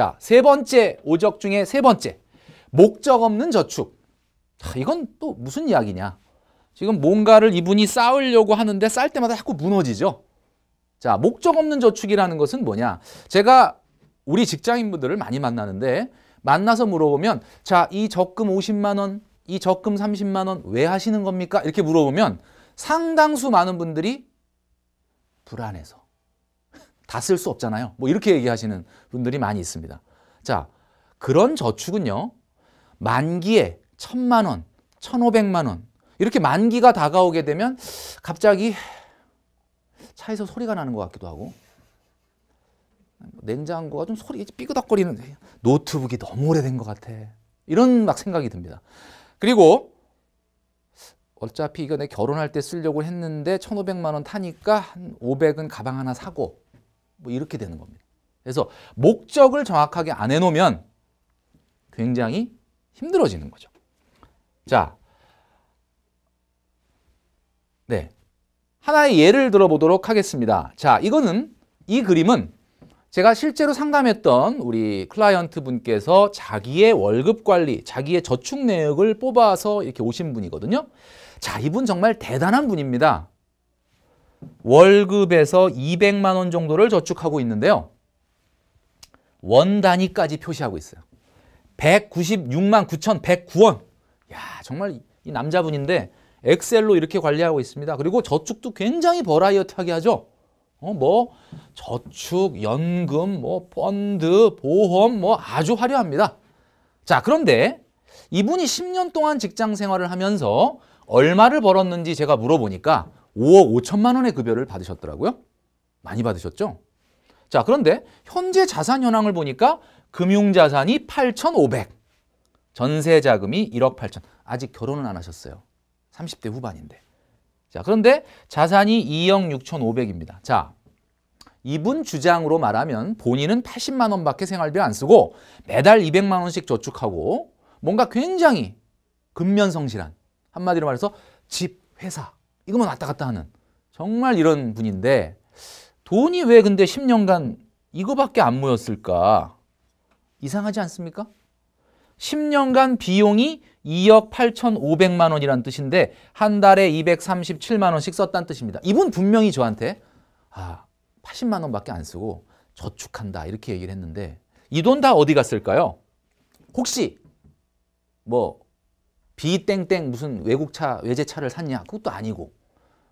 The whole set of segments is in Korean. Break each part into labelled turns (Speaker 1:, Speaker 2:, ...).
Speaker 1: 자, 세 번째 오적 중에 세 번째. 목적 없는 저축. 자, 이건 또 무슨 이야기냐? 지금 뭔가를 이분이 쌓으려고 하는데 쌓을 때마다 자꾸 무너지죠. 자, 목적 없는 저축이라는 것은 뭐냐? 제가 우리 직장인분들을 많이 만나는데 만나서 물어보면 자, 이 적금 50만 원, 이 적금 30만 원 왜 하시는 겁니까? 이렇게 물어보면 상당수 많은 분들이 불안해서 다 쓸 수 없잖아요. 뭐 이렇게 얘기하시는 분들이 많이 있습니다. 자, 그런 저축은요. 만기에 천만 원, 천오백만 원 이렇게 만기가 다가오게 되면 갑자기 차에서 소리가 나는 것 같기도 하고 냉장고가 좀 소리 삐그덕거리는 노트북이 너무 오래된 것 같아. 이런 막 생각이 듭니다. 그리고 어차피 이거 내 결혼할 때 쓰려고 했는데 1,500만 원 타니까 한 500은 가방 하나 사고 뭐 이렇게 되는 겁니다. 그래서 목적을 정확하게 안 해놓으면 굉장히 힘들어지는 거죠. 자, 네. 하나의 예를 들어보도록 하겠습니다. 자, 이거는 이 그림은 제가 실제로 상담했던 우리 클라이언트 분께서 자기의 월급 관리, 자기의 저축 내역을 뽑아서 이렇게 오신 분이거든요. 자, 이분 정말 대단한 분입니다. 월급에서 200만 원 정도를 저축하고 있는데요. 원 단위까지 표시하고 있어요. 196만 9,109원. 야, 정말 이 남자분인데 엑셀로 이렇게 관리하고 있습니다. 그리고 저축도 굉장히 버라이어티하게 하죠. 어, 뭐 저축, 연금, 뭐 펀드, 보험 뭐 아주 화려합니다. 자, 그런데 이분이 10년 동안 직장 생활을 하면서 얼마를 벌었는지 제가 물어보니까 5억 5천만 원의 급여를 받으셨더라고요. 많이 받으셨죠? 자, 그런데 현재 자산 현황을 보니까 금융자산이 8,500, 전세 자금이 1억 8천. 아직 결혼은 안 하셨어요. 30대 후반인데. 자, 그런데 자산이 2억 6,500입니다. 자, 이분 주장으로 말하면 본인은 80만 원밖에 생활비 안 쓰고 매달 200만 원씩 저축하고 뭔가 굉장히 근면성실한 한마디로 말해서 집, 회사 이것만 왔다 갔다 하는 정말 이런 분인데 돈이 왜 근데 10년간 이거밖에 안 모였을까? 이상하지 않습니까? 10년간 비용이 2억 8,500만 원이라는 뜻인데 한 달에 237만 원씩 썼다는 뜻입니다. 이분 분명히 저한테 아 80만 원밖에 안 쓰고 저축한다 이렇게 얘기를 했는데 이 돈 다 어디 갔을까요? 혹시 뭐 비땡땡 무슨 외국차 외제차를 샀냐 그것도 아니고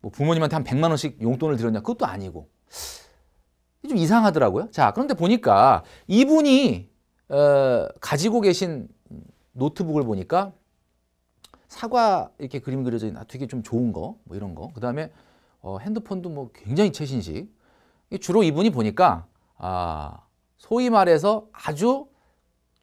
Speaker 1: 뭐 부모님한테 한 100만 원씩 용돈을 드렸냐 그것도 아니고 좀 이상하더라고요. 자 그런데 보니까 이분이 어, 가지고 계신 노트북을 보니까 사과 이렇게 그림 그려져 있는 되게 좀 좋은 거, 뭐 이런 거. 그 다음에 어, 핸드폰도 뭐 굉장히 최신식. 주로 이분이 보니까 아, 소위 말해서 아주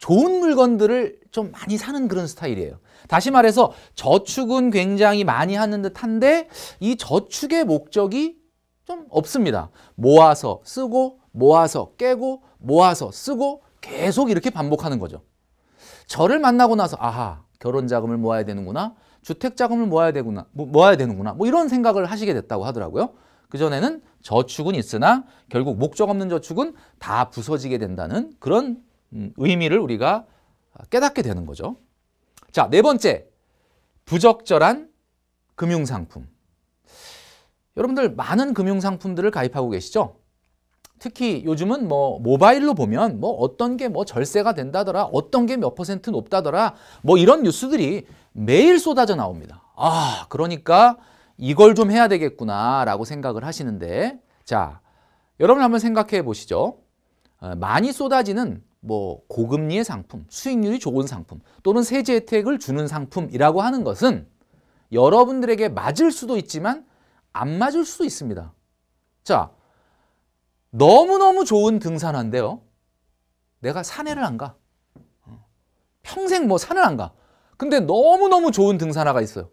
Speaker 1: 좋은 물건들을 좀 많이 사는 그런 스타일이에요. 다시 말해서 저축은 굉장히 많이 하는 듯한데 이 저축의 목적이 좀 없습니다. 모아서 쓰고 모아서 깨고 모아서 쓰고 계속 이렇게 반복하는 거죠. 저를 만나고 나서 아하 결혼 자금을 모아야 되는구나 주택 자금을 모아야 되구나 뭐, 모아야 되는구나 뭐 이런 생각을 하시게 됐다고 하더라고요. 그 전에는 저축은 있으나 결국 목적 없는 저축은 다 부서지게 된다는 그런 음, 의미를 우리가 깨닫게 되는 거죠. 자, 네 번째. 부적절한 금융상품. 여러분들 많은 금융상품들을 가입하고 계시죠? 특히 요즘은 뭐 모바일로 보면 뭐 어떤 게 뭐 절세가 된다더라, 어떤 게 몇 퍼센트 높다더라, 뭐 이런 뉴스들이 매일 쏟아져 나옵니다. 아, 그러니까 이걸 좀 해야 되겠구나라고 생각을 하시는데, 자, 여러분 한번 생각해 보시죠. 어, 많이 쏟아지는 뭐 고금리의 상품, 수익률이 좋은 상품, 또는 세제 혜택을 주는 상품이라고 하는 것은 여러분들에게 맞을 수도 있지만 안 맞을 수도 있습니다. 자, 너무너무 좋은 등산화인데요. 내가 산에를 안 가. 평생 뭐 산을 안 가. 근데 너무너무 좋은 등산화가 있어요.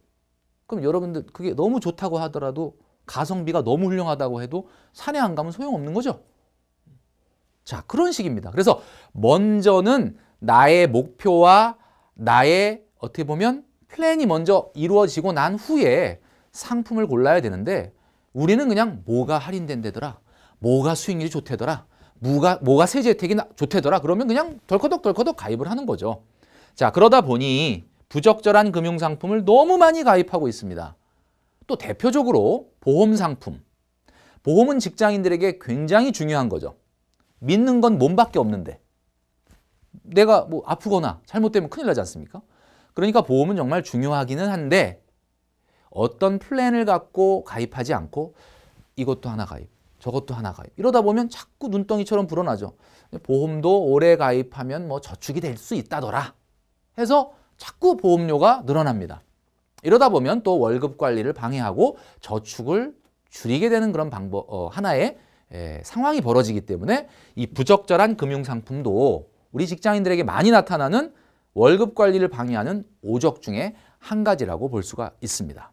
Speaker 1: 그럼 여러분들 그게 너무 좋다고 하더라도 가성비가 너무 훌륭하다고 해도 산에 안 가면 소용없는 거죠. 자, 그런 식입니다. 그래서 먼저는 나의 목표와 나의 어떻게 보면 플랜이 먼저 이루어지고 난 후에 상품을 골라야 되는데 우리는 그냥 뭐가 할인된 데더라. 뭐가 수익률이 좋대더라. 뭐가, 뭐가 세제 혜택이 좋대더라. 그러면 그냥 덜커덕 덜커덕 가입을 하는 거죠. 자, 그러다 보니 부적절한 금융상품을 너무 많이 가입하고 있습니다. 또 대표적으로 보험상품. 보험은 직장인들에게 굉장히 중요한 거죠. 믿는 건 몸밖에 없는데. 내가 뭐 아프거나 잘못되면 큰일 나지 않습니까? 그러니까 보험은 정말 중요하기는 한데 어떤 플랜을 갖고 가입하지 않고 이것도 하나 가입, 저것도 하나 가입. 이러다 보면 자꾸 눈덩이처럼 불어나죠. 보험도 오래 가입하면 뭐 저축이 될 수 있다더라. 해서 자꾸 보험료가 늘어납니다. 이러다 보면 또 월급 관리를 방해하고 저축을 줄이게 되는 그런 방법 어, 하나의 에, 상황이 벌어지기 때문에 이 부적절한 금융 상품도 우리 직장인들에게 많이 나타나는 월급 관리를 방해하는 오적 중에 한 가지라고 볼 수가 있습니다.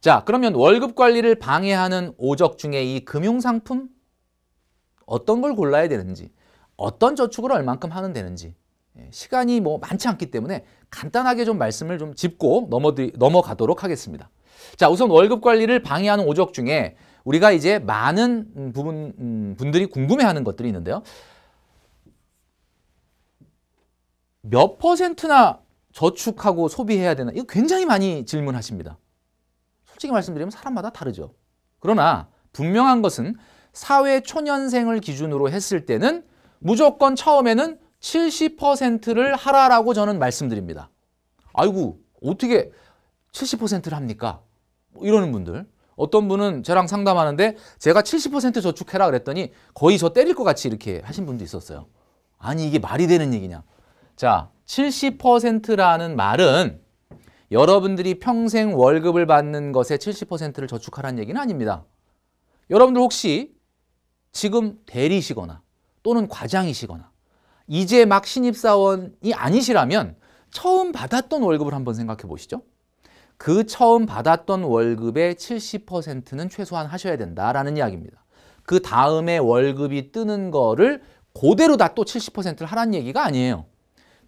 Speaker 1: 자, 그러면 월급 관리를 방해하는 오적 중에 이 금융 상품 어떤 걸 골라야 되는지, 어떤 저축을 얼만큼 하면 되는지, 예, 시간이 뭐 많지 않기 때문에 간단하게 좀 말씀을 좀 짚고 넘어가도록 하겠습니다. 자, 우선 월급 관리를 방해하는 오적 중에 우리가 이제 많은 부분 음, 분들이 궁금해하는 것들이 있는데요. 몇 퍼센트나 저축하고 소비해야 되나? 이거 굉장히 많이 질문하십니다. 솔직히 말씀드리면 사람마다 다르죠. 그러나 분명한 것은 사회 초년생을 기준으로 했을 때는 무조건 처음에는 70%를 하라라고 저는 말씀드립니다. 아이고 어떻게 70%를 합니까? 뭐 이러는 분들. 어떤 분은 저랑 상담하는데 제가 70% 저축해라 그랬더니 거의 저 때릴 것 같이 이렇게 하신 분도 있었어요. 아니 이게 말이 되는 얘기냐. 자 70%라는 말은 여러분들이 평생 월급을 받는 것의 70%를 저축하라는 얘기는 아닙니다. 여러분들 혹시 지금 대리시거나 또는 과장이시거나 이제 막 신입사원이 아니시라면 처음 받았던 월급을 한번 생각해 보시죠. 그 처음 받았던 월급의 70%는 최소한 하셔야 된다라는 이야기입니다. 그 다음에 월급이 뜨는 거를 그대로 다 또 70%를 하라는 얘기가 아니에요.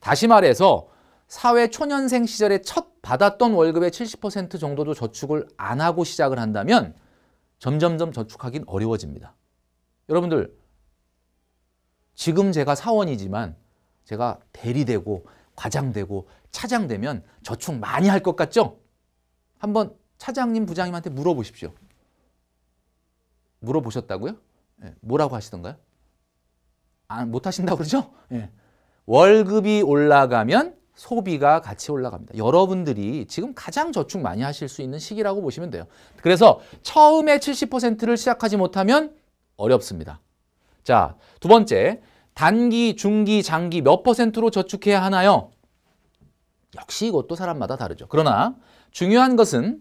Speaker 1: 다시 말해서 사회 초년생 시절에 첫 받았던 월급의 70% 정도도 저축을 안 하고 시작을 한다면 점점점 저축하긴 어려워집니다. 여러분들 지금 제가 사원이지만 제가 대리되고 과장되고 차장되면 저축 많이 할 것 같죠? 한번 차장님, 부장님한테 물어보십시오. 물어보셨다고요? 네, 뭐라고 하시던가요? 아, 못 하신다고 그러죠? 네. 월급이 올라가면 소비가 같이 올라갑니다. 여러분들이 지금 가장 저축 많이 하실 수 있는 시기라고 보시면 돼요. 그래서 처음에 70%를 시작하지 못하면 어렵습니다. 자, 두 번째, 단기, 중기, 장기 몇 퍼센트로 저축해야 하나요? 역시 이것도 사람마다 다르죠. 그러나 중요한 것은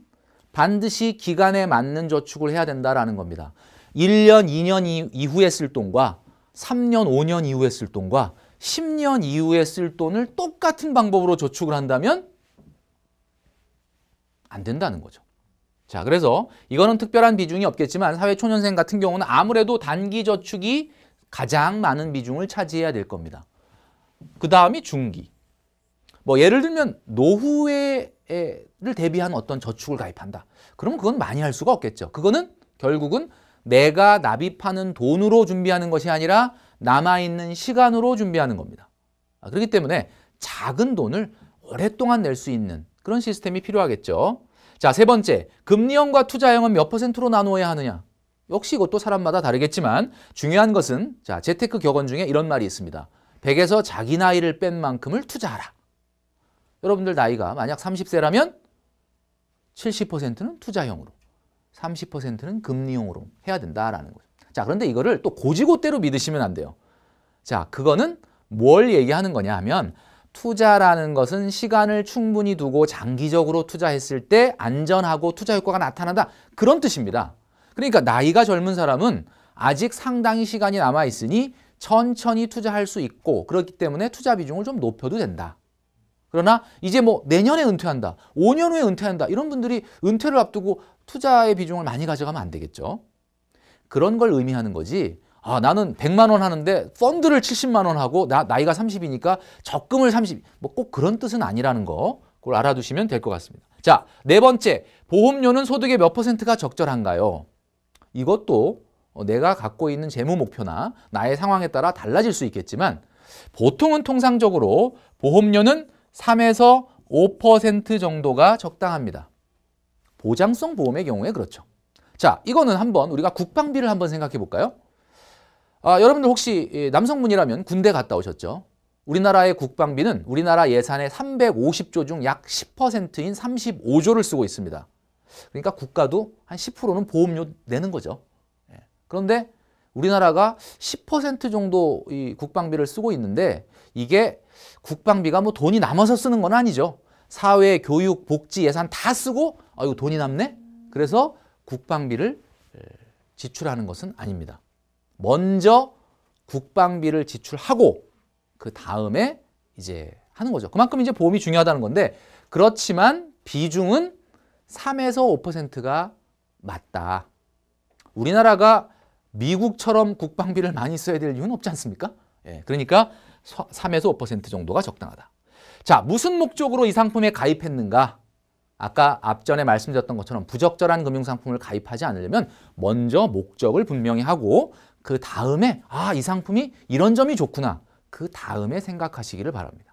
Speaker 1: 반드시 기간에 맞는 저축을 해야 된다라는 겁니다. 1년, 2년 이후에 쓸 돈과 3년, 5년 이후에 쓸 돈과 10년 이후에 쓸 돈을 똑같은 방법으로 저축을 한다면 안 된다는 거죠. 자, 그래서 이거는 특별한 비중이 없겠지만 사회초년생 같은 경우는 아무래도 단기 저축이 가장 많은 비중을 차지해야 될 겁니다. 그 다음이 중기. 뭐 예를 들면 노후에 를 대비한 어떤 저축을 가입한다. 그러면 그건 많이 할 수가 없겠죠. 그거는 결국은 내가 납입하는 돈으로 준비하는 것이 아니라 남아있는 시간으로 준비하는 겁니다. 아, 그렇기 때문에 작은 돈을 오랫동안 낼 수 있는 그런 시스템이 필요하겠죠. 자, 세 번째, 금리형과 투자형은 몇 퍼센트로 나누어야 하느냐? 역시 이것도 사람마다 다르겠지만 중요한 것은 자, 재테크 격언 중에 이런 말이 있습니다. 100에서 자기 나이를 뺀 만큼을 투자하라. 여러분들 나이가 만약 30세라면 70%는 투자형으로, 30%는 금리형으로 해야 된다라는 거죠. 자, 그런데 이거를 또 고지고대로 믿으시면 안 돼요. 자, 그거는 뭘 얘기하는 거냐 하면 투자라는 것은 시간을 충분히 두고 장기적으로 투자했을 때 안전하고 투자 효과가 나타난다. 그런 뜻입니다. 그러니까 나이가 젊은 사람은 아직 상당히 시간이 남아 있으니 천천히 투자할 수 있고 그렇기 때문에 투자 비중을 좀 높여도 된다. 그러나 이제 뭐 내년에 은퇴한다, 5년 후에 은퇴한다 이런 분들이 은퇴를 앞두고 투자의 비중을 많이 가져가면 안 되겠죠. 그런 걸 의미하는 거지. 아, 나는 100만 원 하는데 펀드를 70만 원 하고 나 나이가 30이니까 적금을 30. 뭐 꼭 그런 뜻은 아니라는 거. 그걸 알아두시면 될 것 같습니다. 자, 네 번째. 보험료는 소득의 몇 퍼센트가 적절한가요? 이것도 어, 내가 갖고 있는 재무 목표나 나의 상황에 따라 달라질 수 있겠지만 보통은 통상적으로 보험료는 3에서 5% 정도가 적당합니다. 보장성 보험의 경우에 그렇죠. 자, 이거는 한번 우리가 국방비를 한번 생각해 볼까요? 아, 여러분들 혹시 예, 남성분이라면 군대 갔다 오셨죠? 우리나라의 국방비는 우리나라 예산의 350조 중 약 10%인 35조를 쓰고 있습니다. 그러니까 국가도 한 10%는 보험료 내는 거죠. 예. 그런데 우리나라가 10% 정도 이 국방비를 쓰고 있는데 이게 국방비가 뭐 돈이 남아서 쓰는 건 아니죠. 사회, 교육, 복지 예산 다 쓰고 아 이거 돈이 남네. 그래서 국방비를 지출하는 것은 아닙니다. 먼저 국방비를 지출하고 그 다음에 이제 하는 거죠. 그만큼 이제 보험이 중요하다는 건데 그렇지만 비중은 3에서 5%가 맞다. 우리나라가 미국처럼 국방비를 많이 써야 될 이유는 없지 않습니까? 예, 그러니까 3에서 5% 정도가 적당하다. 자, 무슨 목적으로 이 상품에 가입했는가? 아까 앞전에 말씀드렸던 것처럼 부적절한 금융상품을 가입하지 않으려면 먼저 목적을 분명히 하고 그 다음에 아, 이 상품이 이런 점이 좋구나. 그 다음에 생각하시기를 바랍니다.